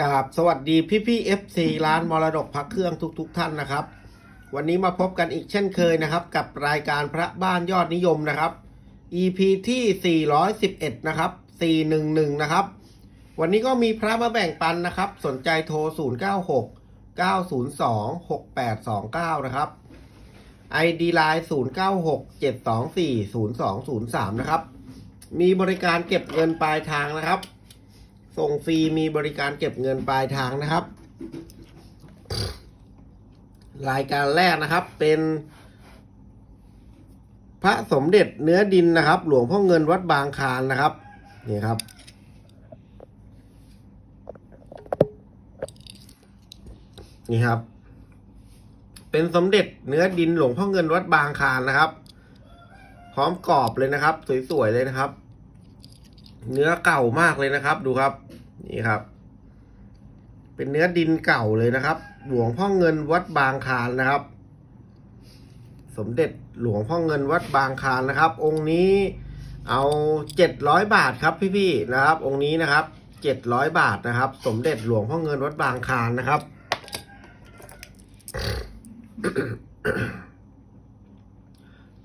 กราบสวัสดีพี่พี่เอฟซีร้านมรดกพักเครื่องทุกๆทท่านนะครับ วันนี้มาพบกันอีกเช่นเคยนะครับ กับรายการพระบ้านยอดนิยมนะครับ EP ที่ 411 นะครับ 411 นะครับ วันนี้ก็มีพระมาแบ่งปันนะครับ สนใจโทร 096 902 6829 นะครับ ID Line 096 724 0203 นะครับ มีบริการเก็บเงินปลายทางนะครับ ส่งฟรีมีบริการเก็บเงินปลายทางนะครับ รายการแรกนะครับเป็น พระสมเด็จเนื้อดินนะครับ หลวงพ่อเงินวัดบางคานนะครับ นี่ครับ นี่ครับ เป็นสมเด็จเนื้อดินหลวงพ่อเงินวัดบางคานนะครับ พร้อมกรอบเลยนะครับ สวยๆเลยนะครับ เนื้อเก่ามากเลยนะครับ ดูครับนี่ครับ เป็นเนื้อดินเก่าเลยนะครับ หลวงพ่อเงินวัดบางคานนะครับ สมเด็จหลวงพ่อเงินวัดบางคานนะครับ องค์นี้เอาเจ็ดร้อยบาทครับพี่ๆนะครับ องค์นี้นะครับเจ็ดร้อยบาทนะครับ สมเด็จหลวงพ่อเงินวัดบางคานนะครับ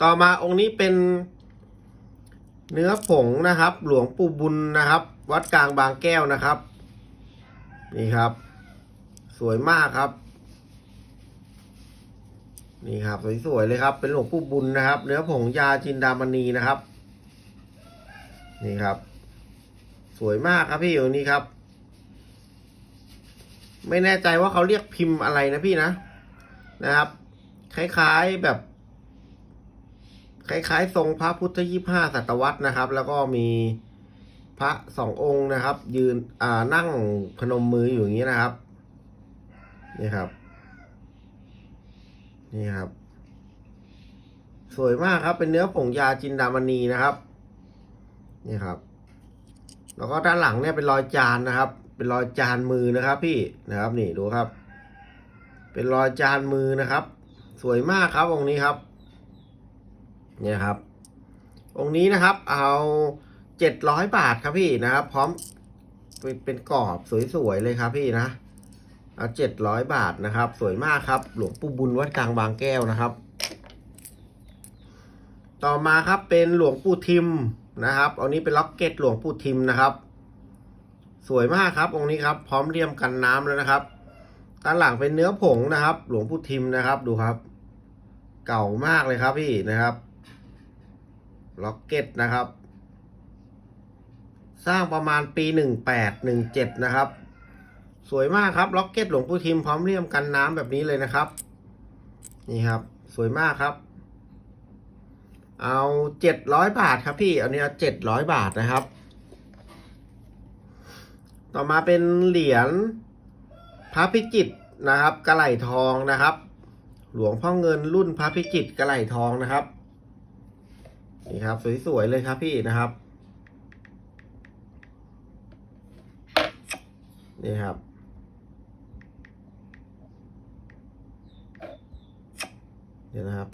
ต่อมาองค์นี้เป็น เนื้อผงนะครับ หลวงปู่บุญนะครับ วัดกลางบางแก้วนะครับ นี่ครับ สวยมากครับ นี่ครับสวยๆเลยครับ เป็นหลวงปู่บุญนะครับ เนื้อผงยาจินดามณีนะครับ นี่ครับ สวยมากครับพี่อยู่นี้ครับ ไม่แน่ใจว่าเขาเรียกพิมพ์อะไรนะพี่นะนะครับ คล้ายๆแบบ คล้ายๆ ทรงพระพุทธยี่ห้าศตวรรษนะครับ แล้วก็มีพระสององค์นะครับ ยืนอ่านั่งพนมมืออยู่อย่างนี้นะครับ นี่ครับ นี่ครับ สวยมากครับ เป็นเนื้อผงยาจินดามณีนะครับ นี่ครับ แล้วก็ด้านหลังเนี่ยเป็นรอยจานนะครับ เป็นรอยจานมือนะครับ พี่นะครับ นี่ดูครับ เป็นรอยจานมือนะครับ สวยมากครับองค์นี้ครับ เนี่ยครับ องค์นี้นะครับเอาเจ็ดร้อยบาทครับพี่นะครับ พร้อมเป็นกรอบสวยๆเลยครับพี่นะเอาเจ็ดร้อยบาทนะครับ สวยมากครับ หลวงปู่บุญวัดกลางบางแก้วนะครับ ต่อมาครับเป็นหลวงปู่ทิมนะครับอันนี้เป็นล็อกเก็ตหลวงปู่ทิมนะครับ สวยมากครับ องค์นี้ครับ พร้อมเรียมกันน้ำแล้วนะครับด้านหลังเป็นเนื้อผงนะครับ หลวงปู่ทิมนะครับ ดูครับ เก่ามากเลยครับพี่นะครับ ล็อกเก็ตนะครับ สร้างประมาณปีหนึ่งแปดหนึ่งเจ็ดนะครับ สวยมากครับล็อกเก็ตหลวงปู่ทิมพร้อมเรียมกันน้ำแบบนี้เลยนะครับ นี่ครับ สวยมากครับ เอาเจ็ดร้อยบาทครับพี่อันนี้เอาเจ็ดร้อยบาทนะครับ ต่อมาเป็นเหรียญพระพิจิตรนะครับ กระไหลทองนะครับ หลวงพ่อเงินรุ่นพระพิจิตรกระไหลทองนะครับ นี่ครับ สวยๆเลยครับพี่นะครับ นี่ครับ เดี๋ยวนะครับ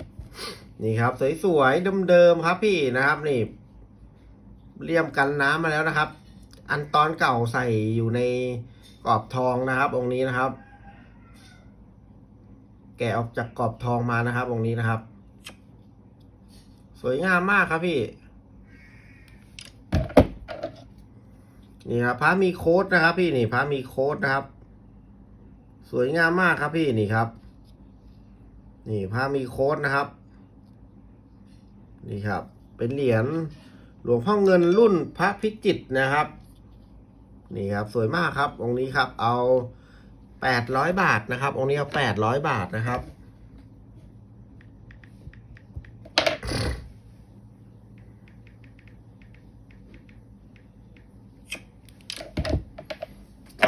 นี่ครับ สวยๆเดิมๆครับพี่นะครับนี่เลี่ยมกันน้ำมาแล้วนะครับ อันตอนเก่าใส่อยู่ในกรอบทองนะครับ องค์นี้นะครับ แกะออกจากกรอบทองมานะครับ องค์นี้นะครับ สวยงามมากครับพี่ นี่ครับพระมีโค้ดนะครับ พี่นี่พระมีโค้ดนะครับ สวยงามมากครับพี่นี่ครับ นี่พระมีโค้ดนะครับ นี่ครับ เป็นเหรียญหลวงพ่อเงินรุ่นพระพิจิตนะครับ นี่ครับสวยมากครับองค์นี้ครับ เอาแปดร้อยบาทนะครับองค์นี้เอาแปดร้อยบาทนะครับ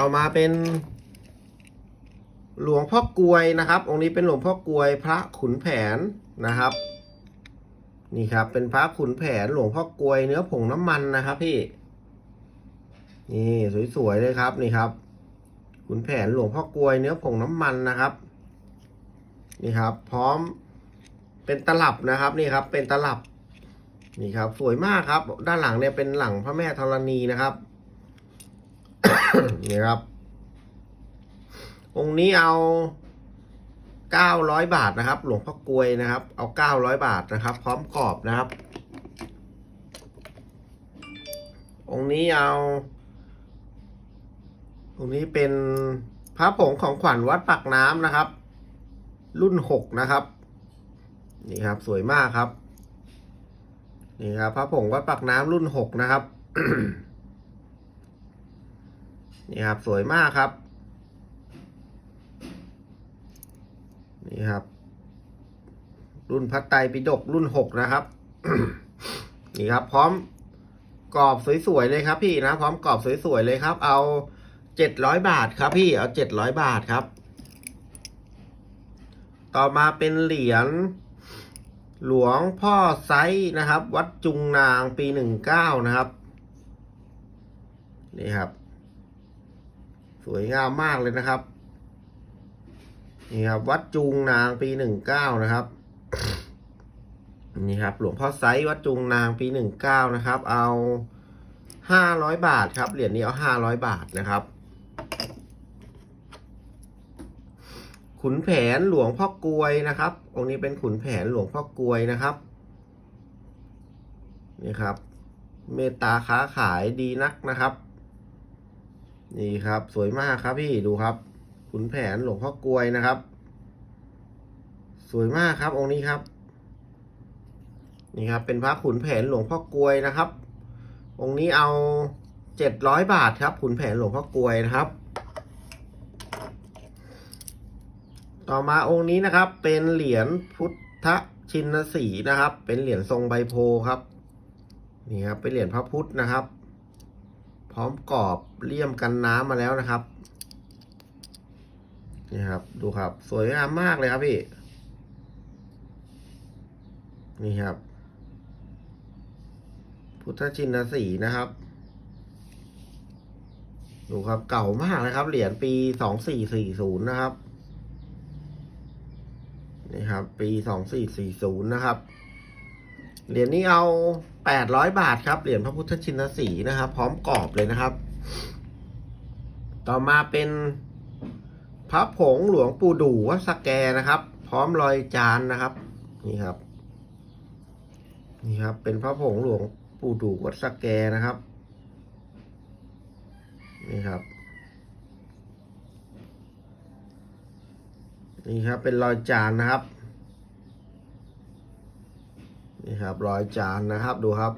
ต่อมาเป็น หลวงพ่อกลวยนะครับ องค์นี้เป็นหลวงพ่อกลวยพระขุนแผนนะครับ นี่ครับ เป็นพระขุนแผนหลวงพ่อกลวยเนื้อผงน้ำมันนะครับ พี่ นี่สวยๆเลยครับนี่ครับ ขุนแผนหลวงพ่อกลวยเนื้อผงน้ำมันนะครับ นี่ครับ พร้อมเป็นตลับนะครับ นี่ครับ เป็นตลับนี่ครับ สวยมากครับ ด้านหลังเนี่ยเป็นหลังพระแม่ธรณีนะครับ นี่ครับ องค์นี้เอาเก้าร้อยบาทนะครับ หลวงพ่อกลวยนะครับ เอาเก้าร้อยบาทนะครับ พร้อมกรอบนะครับ องค์นี้เอาองค์นี้เป็นพระผงของขวัญวัดปักน้ำนะครับ รุ่นหกนะครับ นี่ครับ สวยมากครับ นี่ครับพระผงวัดปักน้ำรุ่นหกนะครับ นี่ครับสวยมากครับ นี่ครับ รุ่นพัตไตรปิฎกรุ่นหกนะครับ นี่ครับ พร้อมกรอบสวยๆเลยครับ พี่นะพร้อมกรอบสวยๆเลยครับ เอาเจ็ดร้อยบาทครับ พี่เอาเจ็ดร้อยบาทครับ ต่อมาเป็นเหรียญหลวงพ่อไซส์นะครับ วัดจุงนางปีหนึ่งเก้านะครับ นี่ครับ สวยงามมากเลยนะครับ นี่ครับ วัดจูงนางปีหนึ่งเก้านะครับนี่ครับหลวงพ่อไซวัดจูงนางปีหนึ่งเก้านะครับ เอาห้าร้อยบาทครับเหรียญนี้เอาห้าร้อยบาทนะครับ ขุนแผนหลวงพ่อกลวยนะครับ องค์นี้เป็นขุนแผนหลวงพ่อกลวยนะครับนี่ครับ เมตตาค้าขายดีนักนะครับ นี่ครับ สวยมากครับพี่ดูครับขุนแผนหลวงพ่อกลวยนะครับ สวยมากครับองค์นี้ครับ นี่ครับ เป็นพระขุนแผนหลวงพ่อกลวยนะครับ องค์นี้เอาเจ็ดร้อยบาทครับ ขุนแผนหลวงพ่อกลวยนะครับ ต่อมาองค์นี้นะครับ เป็นเหรียญพุทธชินสีนะครับ เป็นเหรียญทรงใบโพครับ นี่ครับ เป็นเหรียญพระพุทธนะครับ พร้อมกรอบเลี่ยมกันน้ำมาแล้วนะครับ นี่ครับ ดูครับ สวยงามมากเลยครับพี่ นี่ครับ พุทธชินสีนะครับ ดูครับเก่ามากเลยครับ เหรียญปีสองสี่สี่ศูนย์นะครับ นี่ครับ ปีสองสี่สี่ศูนย์นะครับ เหรียญนี้เอาแปดร้อยบาทครับ เหรียญพระพุทธชินสีนะครับ พร้อมกรอบเลยนะครับ ต่อมาเป็นพระผงหลวงปู่ดู่วัดสแกนะครับ พร้อมรอยจานนะครับ นี่ครับ นี่ครับ เป็นพระผงหลวงปู่ดู่วัดสแกนะครับ นี่ครับ นี่ครับ เป็นรอยจานนะครับ นี่ครับรอยจานนะครับดูครับ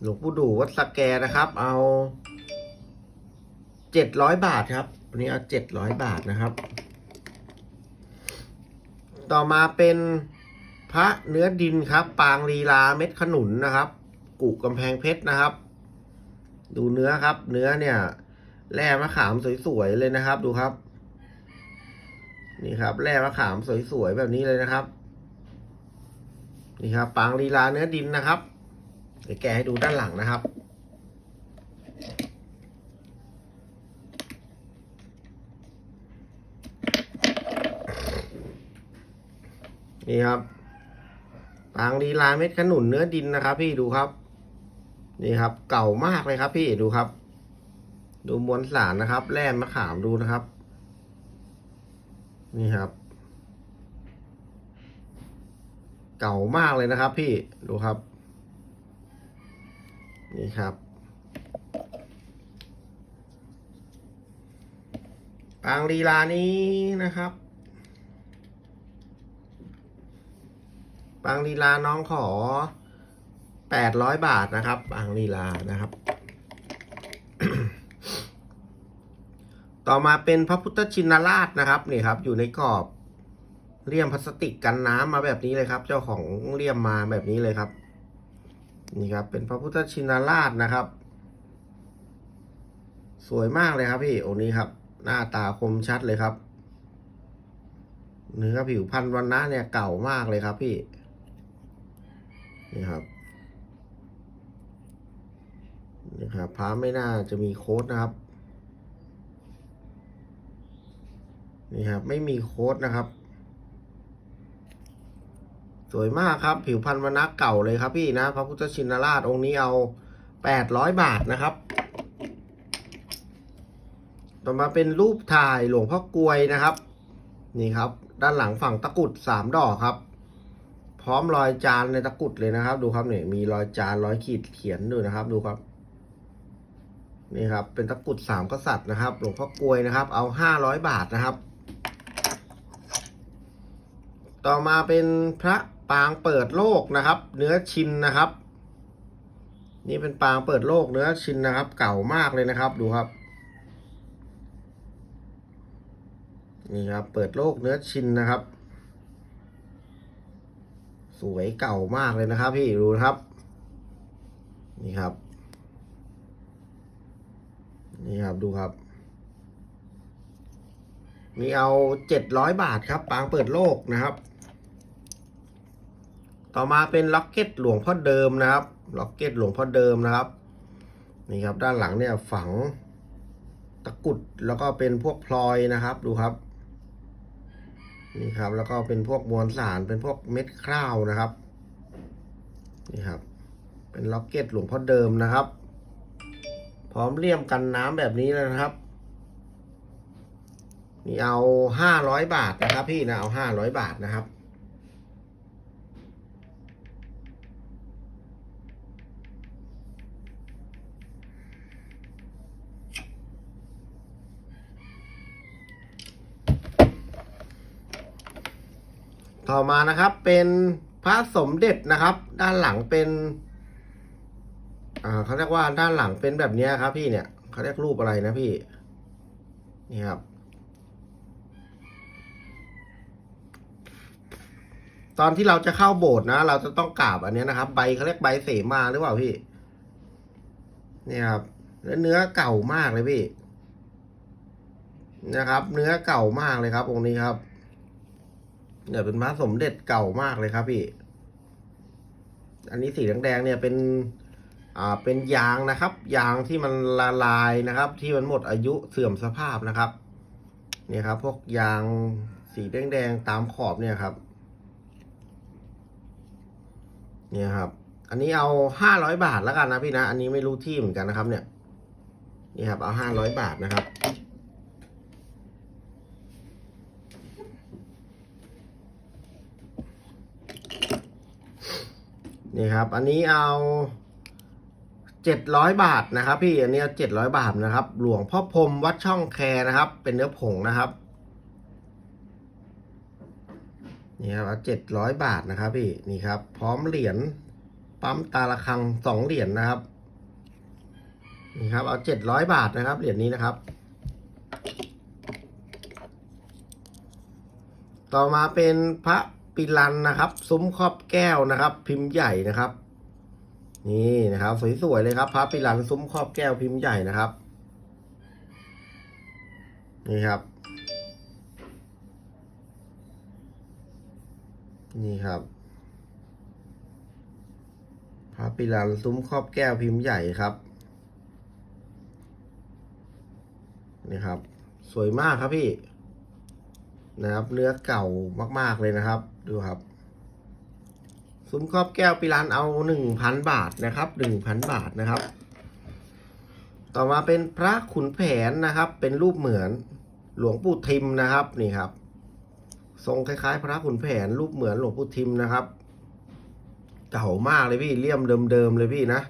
หลวงปู่ดูวัดสแกนะครับ เอาเจ็ดร้อยบาทครับอันนี้เอาเจ็ดร้อยบาทนะครับ ต่อมาเป็นพระเนื้อดินครับ ปางลีลาเม็ดขนุนนะครับกุกำแพงเพชรนะครับ ดูเนื้อครับ เนื้อเนี่ยแร่มะขามสวยๆเลยนะครับ ดูครับ นี่ครับ แร่มะขามสวยๆแบบนี้เลยนะครับ นี่ครับปางลีลาเนื้อดินนะครับเดี๋ยวแกะให้ดูด้านหลังนะครับ นี่ครับปางลีลาเม็ดขนุนเนื้อดินนะครับ พี่ดูครับ นี่ครับ เก่ามากเลยครับ พี่ดูครับ ดูมวลสารนะครับ แร่มะขามดูนะครับ นี่ครับ เก่ามากเลยนะครับ พี่ดูครับ นี่ครับปางลีลานี้นะครับปางลีลาน้องขอแปดร้อยบาทนะครับปางลีลานะครับ ต่อมาเป็นพระพุทธชินราชนะครับนี่ครับ อยู่ในกรอบ เลี่ยมพลาสติกกันน้ำมาแบบนี้เลยครับ เจ้าของเลี่ยมมาแบบนี้เลยครับ นี่ครับ เป็นพระพุทธชินราชนะครับ สวยมากเลยครับพี่องค์นี้ครับ หน้าตาคมชัดเลยครับ เนื้อผิวพันธุ์วันนะเนี่ยเก่ามากเลยครับพี่ นี่ครับนี่ครับพระไม่น่าจะมีโค้ดนะครับ นี่ครับ ไม่มีโค้ดนะครับ สวยมากครับ ผิวพันธุ์วรรณะเก่าเลยครับพี่นะ พระพุทธชินราชองค์นี้เอาแปดร้อยบาทนะครับ ต่อมาเป็นรูปถ่ายหลวงพ่อกลวยนะครับ นี่ครับ ด้านหลังฝั่งตะกุดสามดอกครับ พร้อมรอยจานในตะกุดเลยนะครับ ดูครับเนี่ยมีรอยจานรอยขีดเขียนด้วยนะครับ ดูครับนี่ครับ เป็นตะกุดสามกษัตริย์นะครับ หลวงพ่อกลวยนะครับ เอาห้าร้อยบาทนะครับ ต่อมาเป็นพระ ปางเปิดโลกนะครับ เนื้อชินนะครับ นี่เป็นปางเปิดโลกเนื้อชินนะครับ เก่ามากเลยนะครับ ดูครับ นี่ครับ เปิดโลกเนื้อชินนะครับ สวยเก่ามากเลยนะครับ พี่ดูครับ นี่ครับ นี่ครับดูครับมีเอาเจ็ดร้อยบาทครับ ปางเปิดโลกนะครับ ต่อมาเป็นล็อกเก็ตหลวงพ่อเดิมนะครับ ล็อกเก็ตหลวงพ่อเดิมนะครับ นี่ครับด้านหลังเนี่ยฝังตะกุดแล้วก็เป็นพวกพลอยนะครับดูครับ นี่ครับแล้วก็เป็นพวกมวลสารเป็นพวกเม็ดข้าวนะครับ นี่ครับ เป็นล็อกเก็ตหลวงพ่อเดิมนะครับ พร้อมเลี่ยมกันน้ำแบบนี้เลยนะครับนี่เอาห้าร้อยบาทนะครับ พี่นะเอาห้าร้อยบาทนะครับ ต่อมานะครับเป็นพระสมเด็จนะครับ ด้านหลังเป็นอ่าเขาเรียกว่าด้านหลังเป็นแบบนี้ครับ พี่เนี่ยเขาเรียกรูปอะไรนะพี่นี่ครับ ตอนที่เราจะเข้าโบสถ์นะ เราจะต้องกราบอันนี้นะครับ ใบเขาเรียกใบเสมาหรือเปล่าพี่นี่ครับ แล้วเนื้อเก่ามากเลยพี่นะครับ เนื้อเก่ามากเลยครับองค์นี้ครับ เนี่ยเป็นพระสมเด็จเก่ามากเลยครับพี่ อันนี้สีแดงๆเนี่ยเป็น อ่า เป็นยางนะครับ ยางที่มันละลายนะครับ ที่มันหมดอายุเสื่อมสภาพนะครับ เนี่ยครับ พวกยางสีแดงๆตามขอบเนี่ยครับ เนี่ยครับ อันนี้เอาห้าร้อยบาทแล้วกันนะพี่นะ อันนี้ไม่รู้ที่เหมือนกันนะครับ เนี่ย นี่ครับ เอาห้าร้อยบาทนะครับ นี่ครับ อันนี้เอาเจ็ดร้อยบาทนะครับ พี่อันนี้เจ็ดร้อยบาทนะครับ หลวงพ่อพรมวัดช่องแคนะครับ เป็นเนื้อผงนะครับนี่ครับเจ็ดร้อยบาทนะครับ พี่นี่ครับ พร้อมเหรียญปั๊มตาละครังสองเหรียญนะครับนี่ครับ เอาเจ็ดร้อยบาทนะครับเหรียญนี้นะครับ ต่อมาเป็นพระ ปิลันนะครับ ซุ้มครอบแก้วนะครับ พิมพ์ใหญ่นะครับ นี่นะครับ สวยๆเลยครับพระปิลันซุ้มครอบแก้วพิมพ์ใหญ่นะครับนี่ครับ นี่ครับพระปิลันซุ้มครอบแก้วพิมพ์ใหญ่ครับ นี่ครับ สวยมากครับพี่นะครับ เนื้อเก่ามาก ๆ เลยนะครับ ดูครับซุ้มครอบแก้วปิลานเอาหนึ่งพันบาทนะครับหนึ่งพันบาทนะครับ ต่อมาเป็นพระขุนแผนนะครับ เป็นรูปเหมือนหลวงปู่ทิมนะครับนี่ครับ ทรงคล้ายๆ พระขุนแผนรูปเหมือนหลวงปู่ทิมนะครับ เก่ามากเลยพี่เลี่ยมเดิมๆเลยพี่นะ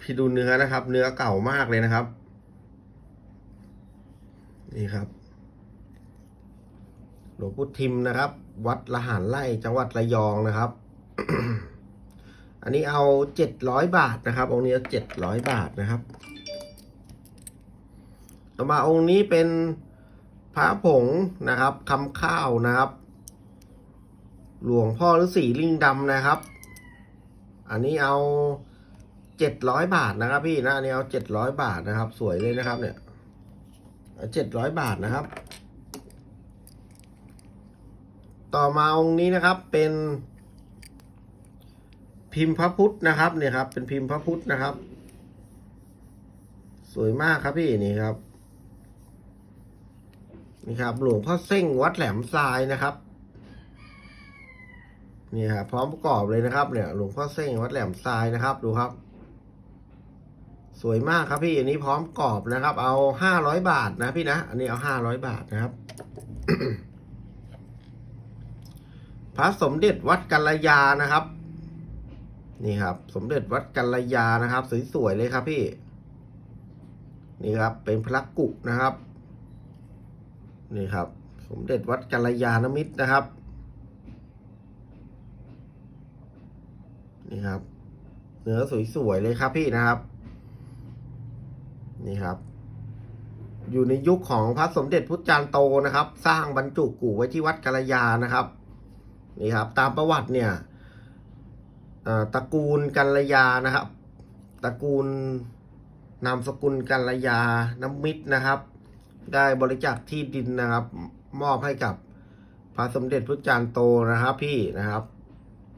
พี่ดูเนื้อนะครับ เนื้อเก่ามากเลยนะครับ นี่ครับ หลวงปู่ทิมนะครับ วัดละหารไร่จังหวัดระยองนะครับ อันนี้เอาเจ็ดร้อยบาทนะครับ องค์นี้เจ็ดร้อยบาทนะครับ ต่อมาองค์นี้เป็นพระผงนะครับคำข้าวนะครับ หลวงพ่อฤาษีลิงดำนะครับ อันนี้เอาเจ็ดร้อยบาทนะครับ พี่นะอันนี้เอาเจ็ดร้อยบาทนะครับ สวยเลยนะครับ เนี่ยเจ็ดร้อยบาทนะครับ ต่อมาองค์นี้นะครับเป็นพิมพ์พระพุทธนะครับเนี่ยครับ เป็นพิมพ์พระพุทธนะครับ สวยมากครับพี่นี่ครับนี่ครับ หลวงพ่อเส้งวัดแหลมทรายนะครับนี่ครับพร้อมประกอบเลยนะครับ เนี่ยหลวงพ่อเส้งวัดแหลมทรายนะครับ ดูครับ สวยมากครับพี่อันนี้พร้อมกรอบนะครับ เอาห้าร้อยบาทนะพี่นะอันนี้เอาห้าร้อยบาทนะครับ พระสมเด็จวัดกัลยานะครับ นี่ครับ สมเด็จวัดกัลยานะครับ สวยๆเลยครับพี่ นี่ครับ เป็นพระกุนะครับ นี่ครับ สมเด็จวัดกัลยาณมิตรนะครับ นี่ครับ เนื้อสวยๆเลยครับพี่นะครับ นี่ครับอยู่ในยุคของพระสมเด็จพุทธจารย์โตนะครับ สร้างบรรจุกูไว้ที่วัดกัลยานะครับ นี่ครับตามประวัติเนี่ยตระกูลกัลยานะครับตระกูลนามสกุลกัลยาน้ำมิตรนะครับ ได้บริจาคที่ดินนะครับ มอบให้กับพระสมเด็จพุทธจารย์โตนะครับพี่นะครับ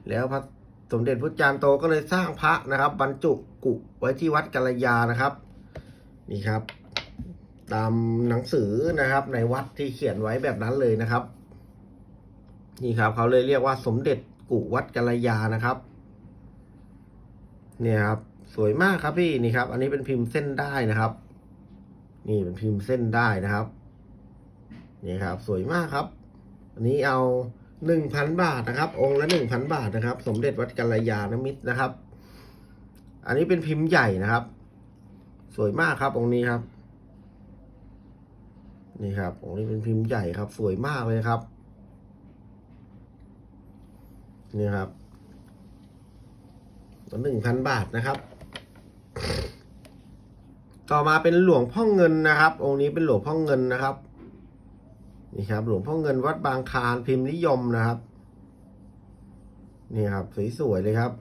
แล้วพระสมเด็จพุทธจารย์โตก็เลยสร้างพระนะครับ บรรจุกุไว้ที่วัดกัลยานะครับนี่ครับ ตามหนังสือนะครับในวัดที่เขียนไว้แบบนั้นเลยนะครับ นี่ครับเขาเลยเรียกว่าสมเด็จกุวัดกัลยานะครับ เนี่ยครับ สวยมากครับพี่นี่ครับ อันนี้เป็นพิมพ์เส้นได้นะครับ นี่เป็นพิมพ์เส้นได้นะครับ นี่ครับ สวยมากครับ อันนี้เอาหนึ่งพันบาทนะครับ องค์ละหนึ่งพันบาทนะครับ สมเด็จวัดกัลยาณมิตรนะครับ อันนี้เป็นพิมพ์ใหญ่นะครับ สวยมากครับ องค์นี้ครับ นี่ครับองค์นี้เป็นพิมพ์ใหญ่ครับ สวยมากเลยครับ นี่ครับหนึ่งพันบาทนะครับ ต่อมาเป็นหลวงพ่อเงินนะครับ องค์นี้เป็นหลวงพ่อเงินนะครับ นี่ครับ หลวงพ่อเงินวัดบางคานพิมพ์นิยมนะครับ นี่ครับสวยๆเลยครับ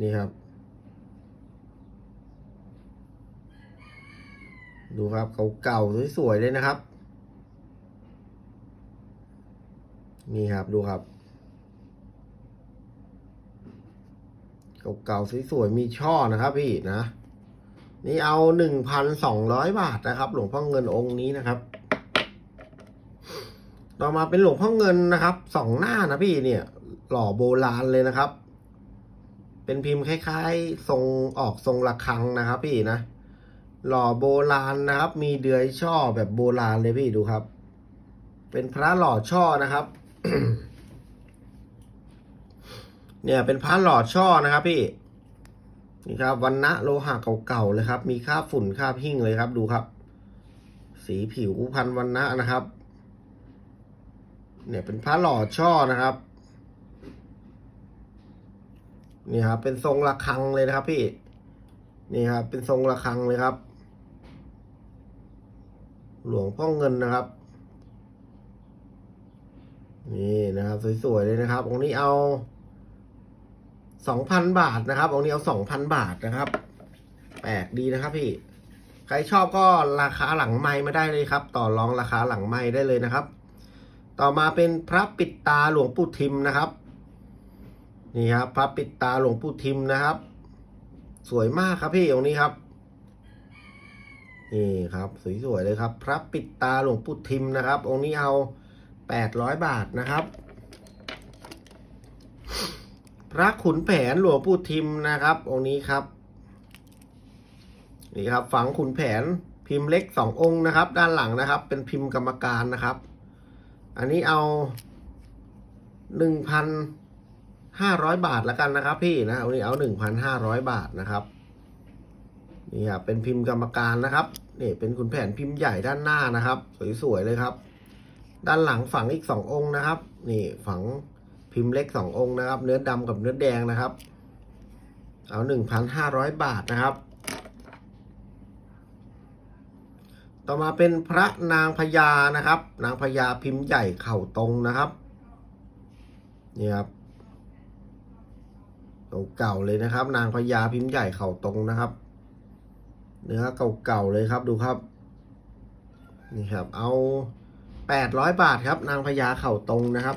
นี่ครับ ดูครับเก่าๆสวยๆเลยนะครับ นี่ครับดูครับ เก่าๆสวยๆมีช่อนะครับพี่นะ นี่เอาหนึ่งพันสองร้อยบาทนะครับ หลวงพ่อเงินองค์นี้นะครับ ต่อมาเป็นหลวงพ่อเงินนะครับสองหน้านะพี่เนี่ย หล่อโบราณเลยนะครับ เป็นพิมพ์คล้ายๆ ทรงออกทรงระฆังนะครับ พี่นะหล่อโบราณนะครับ มีเดือยช่อแบบโบราณเลยพี่ดูครับ เป็นพระหล่อช่อนะครับ เนี่ยเป็นพระหล่อช่อนะครับพี่ นี่ครับวันณะโลหะเก่าๆเลยครับ มีคราบฝุ่นคราบหิ้งเลยครับ ดูครับ สีผิวพันวันณะนะครับ เนี่ยเป็นพระหล่อช่อนะครับนี่ครับ เป็นทรงระฆังเลยนะครับพี่ นี่ครับ เป็นทรงระฆังเลยครับ หลวงพ่อเงินนะครับ นี่นะครับสวยๆเลยนะครับ องค์นี้เอาสองพันบาทนะครับ องค์นี้เอาสองพันบาทนะครับ แปลกดีนะครับพี่ ใครชอบก็ราคาหลังไม้มาได้เลยครับ ต่อรองราคาหลังไม้ได้เลยนะครับ ต่อมาเป็นพระปิดตาหลวงปู่ทิมนะครับ นี่ครับ พระปิดตาหลวงปู่ทิมนะครับ สวยมากครับพี่องค์นี้ครับนี่ครับ สวยๆเลยครับ พระปิดตาหลวงปู่ทิมนะครับ องค์นี้เอา แปดร้อยบาทนะครับ พระขุนแผนหลวงปู่ทิมนะครับองค์นี้ครับ นี่ครับฝังขุนแผนพิมพ์เล็กสององค์นะครับ ด้านหลังนะครับ เป็นพิมพ์กรรมการนะครับ อันนี้เอาหนึ่งพันห้าร้อยบาทแล้วกันนะครับ พี่นะอันนี้เอาหนึ่งพันห้าร้อยบาทนะครับนี่ครับเป็นพิมพ์กรรมการนะครับนี่เป็นขุนแผนพิมพ์ใหญ่ด้านหน้านะครับ สวยๆเลยครับ ด้านหลังฝังอีกสององค์นะครับ นี่ฝังพิมพ์เล็กสององค์นะครับ เนื้อดำกับเนื้อแดงนะครับ เอาหนึ่งพันห้าร้อยบาทนะครับ ต่อมาเป็นพระนางพญานะครับ นางพญาพิมพ์ใหญ่เข่าตรงนะครับ นี่ครับเก่าๆเลยนะครับ นางพญาพิมพ์ใหญ่เข่าตรงนะครับ เนื้อเก่าๆเลยครับดูครับ นี่ครับ เอา แปดร้อยบาทครับ นางพญาเข่าตรงนะครับ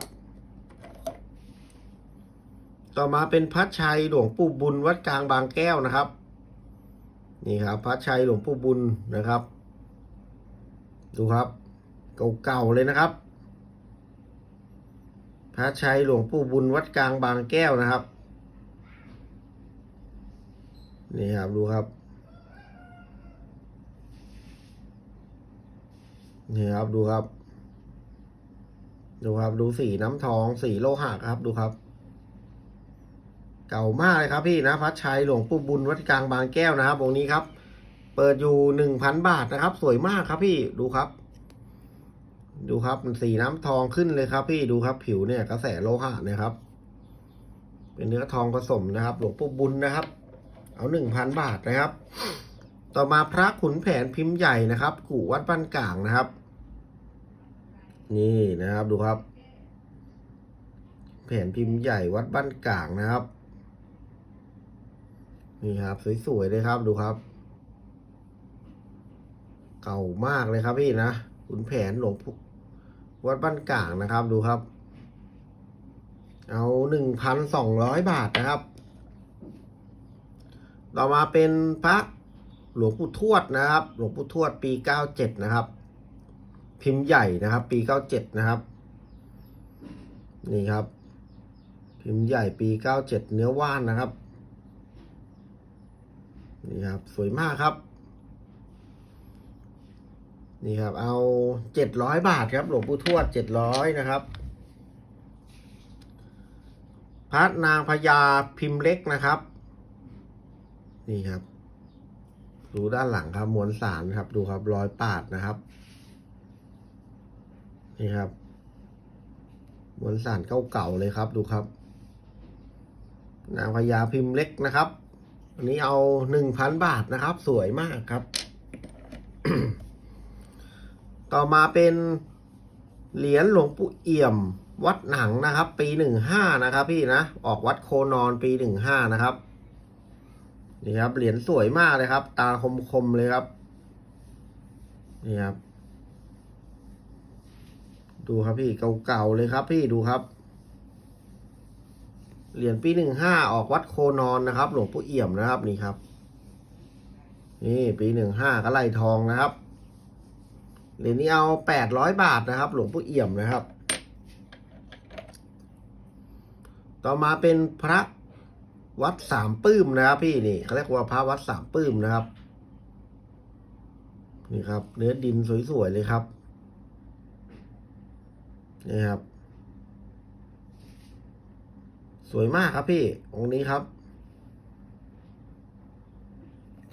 ต่อมาเป็นพระชัยหลวงปู่บุญวัดกลางบางแก้วนะครับ นี่ครับ พระชัยหลวงปู่บุญนะครับ ดูครับเก่าๆเลยนะครับ พระชัยหลวงปู่บุญวัดกลางบางแก้วนะครับ นี่ครับดูครับนี่ครับดูครับ ดูครับ ดูสีน้ำทอง สีโลหะครับดูครับ เก่ามากเลยครับพี่นะพัดชัยหลวงปู่บุญวัดกลางบางแก้วนะครับองค์นี้ครับ เปิดอยู่หนึ่งพันบาทนะครับ สวยมากครับพี่ดูครับ ดูครับสีน้ำทองขึ้นเลยครับ พี่ดูครับ ผิวเนี่ยกระแสโลหะนี่ยครับ เป็นเนื้อทองผสมนะครับ หลวงปู่บุญนะครับ เอาหนึ่งพันบาทนะครับ ต่อมาพระขุนแผนพิมพ์ใหญ่นะครับกู่วัดบ้านกลางนะครับ นี่นะครับดูครับ แผนพิมพ์ใหญ่วัดบ้านกลางนะครับ นี่ครับ สวยๆเลยครับดูครับ เก่ามากเลยครับพี่นะขุนแผนหลวงวัดบ้านกลางนะครับดูครับ เอาหนึ่งพันสองร้อยบาทนะครับ ต่อมาเป็นพระหลวงปู่ทวดนะครับ หลวงปู่ทวดปีเก้าเจ็ดนะครับ พิมพ์ใหญ่นะครับ ปีเก้าเจ็ดนะครับ นี่ครับ พิมพ์ใหญ่ปีเก้าเจ็ดเนื้อว่านนะครับ นี่ครับ สวยมากครับ นี่ครับ เอาเจ็ดร้อยบาทครับ หลวงปู่ทวดเจ็ดร้อยนะครับพระนางพญาพิมพ์เล็กนะครับ นี่ครับ ดูด้านหลังครับมวลสารครับ ดูครับรอยปาดนะครับ นี่ครับมวลสารเก่าๆเลยครับดูครับ นางพญาพิมพ์เล็กนะครับ อันนี้เอาหนึ่งพันบาทนะครับ สวยมากครับ ต่อมาเป็นเหรียญหลวงปู่เอี่ยม วัดหนังนะครับ ปีหนึ่งห้านะครับ พี่นะ ออกวัดโคนอนปีหนึ่งห้านะครับ นี่ครับเหรียญสวยมากเลยครับ ตาคมๆเลยครับ นี่ครับ ดูครับพี่เก่าๆเลยครับพี่ดูครับ เหรียญปีหนึ่งห้าออกวัดโคนอนนะครับ หลวงปู่เอี่ยมนะครับนี่ครับ นี่ปีหนึ่งห้ากระไลทองนะครับเหรียญนี้เอาแปดร้อยบาทนะครับ หลวงปู่เอี่ยมนะครับ ต่อมาเป็นพระวัดสามปื้มนะครับพี่นี่เขาเรียกว่าพระวัดสามปื้มนะครับ นี่ครับ เนื้อดินสวยๆเลยครับ นี่ครับ สวยมากครับพี่ องค์นี้ครับ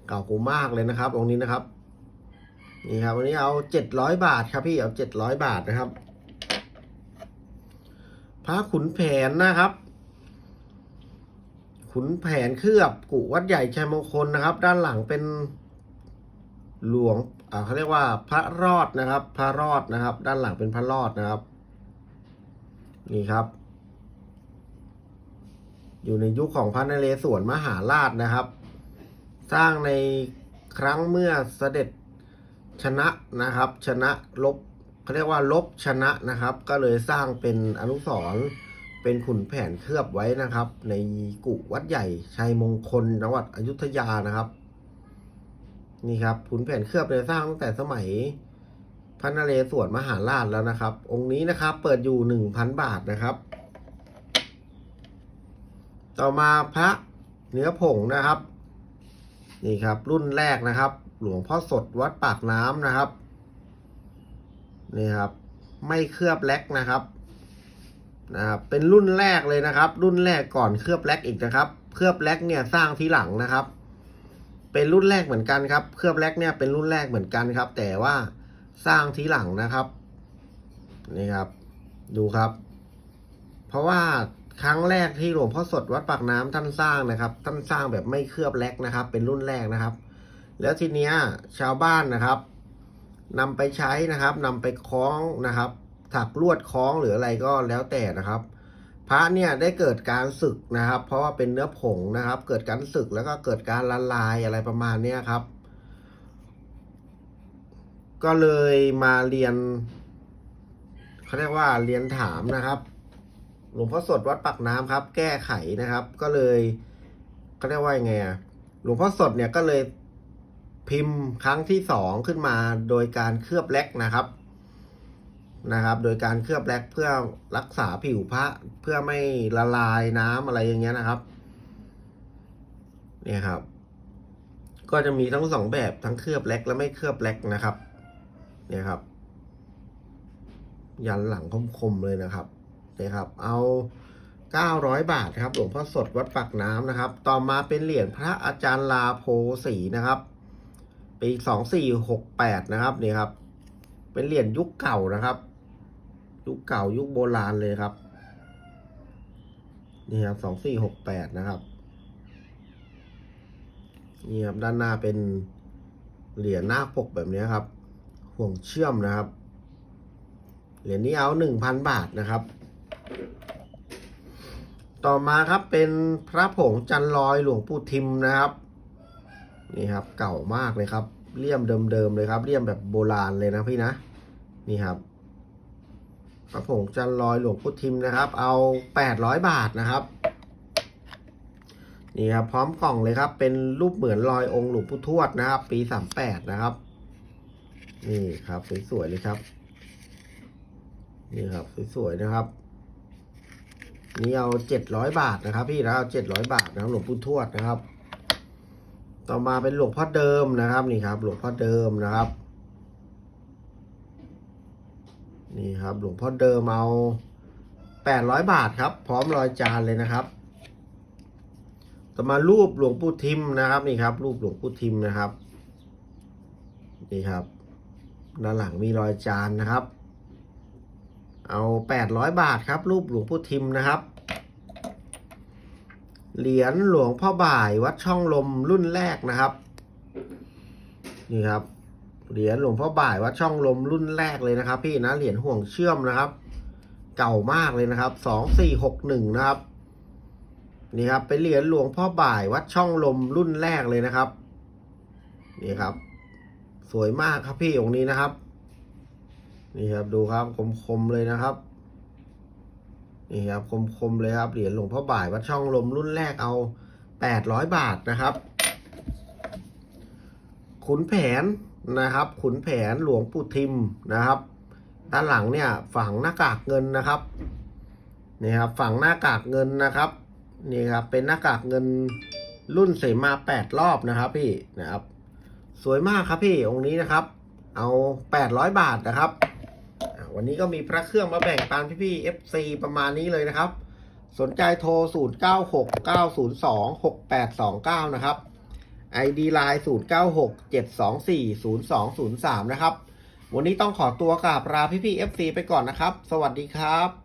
เก่ากูมากเลยนะครับ องค์นี้นะครับ นี่ครับวันนี้เอาเจ็ดร้อยบาทครับพี่เอาเจ็ดร้อยบาทนะครับ พระขุนแผนนะครับ ขุนแผนเคลือบกุวัดใหญ่ชัยมงคลนะครับ ด้านหลังเป็นหลวงเขาเรียกว่าพระรอดนะครับ พระรอดนะครับ ด้านหลังเป็นพระรอดนะครับ นี่ครับ อยู่ในยุคของพระนเรศวรมหาราชนะครับ สร้างในครั้งเมื่อเสด็จชนะนะครับ ชนะลบเขาเรียกว่าลบชนะนะครับ ก็เลยสร้างเป็นอนุสรณ์เป็นขุนแผนเคลือบไว้นะครับ ในกุวัดใหญ่ชัยมงคลจังหวัดอยุธยานะครับ นี่ครับขุนแผนเคลือบเลยสร้างตั้งแต่สมัย ระนเรศวรมหาราชแล้วนะครับ องค์นี้นะครับเปิดอยู่หนึ่งพันบาทนะครับ ต่อมาพระเนื้อผงนะครับ นี่ครับ รุ่นแรกนะครับ หลวงพ่อสดวัดปากน้ำนะครับ นี่ครับ ไม่เคลือบแล็กนะครับนะครับ เป็นรุ่นแรกเลยนะครับ รุ่นแรกก่อนเคลือบแล็กอีกนะครับ เคลือบแล็กเนี่ยสร้างทีหลังนะครับ เป็นรุ่นแรกเหมือนกันครับ เคลือบแล็กเนี่ยเป็นรุ่นแรกเหมือนกันครับ แต่ว่า สร้างทีหลังนะครับนี่ครับ ดูครับ เพราะว่าครั้งแรกที่หลวงพ่อสดวัดปากน้ำท่านสร้างนะครับ ท่านสร้างแบบไม่เคลือบแลกนะครับ เป็นรุ่นแรกนะครับ แล้วทีเนี้ยชาวบ้านนะครับนำไปใช้นะครับนำไปคล้องนะครับ ถักลวดคล้องหรืออะไรก็แล้วแต่นะครับ พระเนี่ยได้เกิดการสึกนะครับ เพราะว่าเป็นเนื้อผงนะครับ เกิดการสึกแล้วก็เกิดการละลายอะไรประมาณเนี้ยครับ ก็เลยมาเรียนเขาเรียกว่าเรียนถามนะครับ หลวงพ่อสดวัดปากน้ำครับ แก้ไขนะครับ ก็เลยเขาเรียกว่ายังไงอะหลวงพ่อสดเนี่ยก็เลยพิมพ์ครั้งที่สองขึ้นมาโดยการเคลือบแลกนะครับนะครับ โดยการเคลือบแลกเพื่อรักษาผิวพระเพื่อไม่ละลายน้ำอะไรอย่างเงี้ยนะครับ เนี่ยครับ ก็จะมีทั้งสองแบบทั้งเคลือบแล็กและไม่เคลือบแล็กนะครับ เนี่ยครับ ยันหลังคมๆเลยนะครับเนี่ยครับ เอาเก้าร้อยบาทครับ หลวงพ่อสดวัดปากน้ำนะครับ ต่อมาเป็นเหรียญพระอาจารย์ลาโพสีนะครับ ปีสองสี่หกแปดนะครับนี่ครับ เป็นเหรียญยุคเก่านะครับ ยุคเก่ายุคโบราณเลยครับ นี่ครับสองสี่หกแปดนะครับ นี่ครับด้านหน้าเป็นเหรียญหน้าปกแบบนี้ครับ ห่วงเชื่อมนะครับ เหรียญนี้เอาหนึ่งพันบาทนะครับ ต่อมาครับเป็นพระผงจันลอยหลวงปู่ทิมนะครับ นี่ครับเก่ามากเลยครับเลี่ยมเดิมๆเลยครับเลี่ยมแบบโบราณเลยนะพี่นะ นี่ครับพระผงจันลอยหลวงปู่ทิมนะครับ เอาแปดร้อยบาทนะครับนี่ครับพร้อมกล่องเลยครับ เป็นรูปเหมือนรอยองค์หลวงปู่ทวดนะครับ ปีสามแปดนะครับ นี่ครับสวยๆเลยครับ นี่ครับสวยๆนะครับนี่เอาเจ็ดร้อยบาทนะครับ พี่นะเอาเจ็ดร้อยบาทนะครับหลวงปู่ทวดนะครับ ต่อมาเป็นหลวงพ่อเดิมนะครับนี่ครับ หลวงพ่อเดิมนะครับ นี่ครับ หลวงพ่อเดิมเอาแปดร้อยบาทครับ พร้อมรอยจานเลยนะครับ ต่อมารูปหลวงปู่ทิมนะครับ นี่ครับ รูปหลวงปู่ทิมนะครับ นี่ครับ ด้านหลังมีรอยจานนะครับ เอาแปดร้อยบาทครับ รูปหลวงปู่ทิมนะครับ เหรียญหลวงพ่อบ่ายวัดช่องลมรุ่นแรกนะครับ นี่ครับ เหรียญหลวงพ่อบ่ายวัดช่องลมรุ่นแรกเลยนะครับ พี่นะ เหรียญห่วงเชื่อมนะครับ เก่ามากเลยนะครับ สองสี่หกหนึ่งนะครับ นี่ครับ เป็นเหรียญหลวงพ่อบ่ายวัดช่องลมรุ่นแรกเลยนะครับ นี่ครับ สวยมากครับพี่องค์นี้นะครับ นี่ครับดูครับคมๆเลยนะครับนี่ครับคมๆเลยครับเหรียญหลวงพ่อบ่ายวัดช่องลมรุ่นแรกเอาแปดร้อยบาทนะครับ ขุนแผนนะครับ ขุนแผนหลวงปู่ทิมนะครับ ด้านหลังเนี่ยฝังหน้ากากเงินนะครับนี่ครับฝังหน้ากากเงินนะครับนี่ครับเป็นหน้ากากเงินรุ่นเสมาแปดรอบนะครับพี่นะครับ สวยมากครับพี่องค์นี้นะครับ เอาแปดร้อยบาทนะครับ วันนี้ก็มีพระเครื่องมาแบ่งปันพี่ๆ FC ประมาณนี้เลยนะครับ สนใจโทร 0 9 6 9 0 2 6 8 2 9 นะครับ ID Line 0 9 6 7 2 4 0 2 0 3 นะครับ วันนี้ต้องขอตัวกราบลาพี่ๆ FC ไปก่อนนะครับ สวัสดีครับ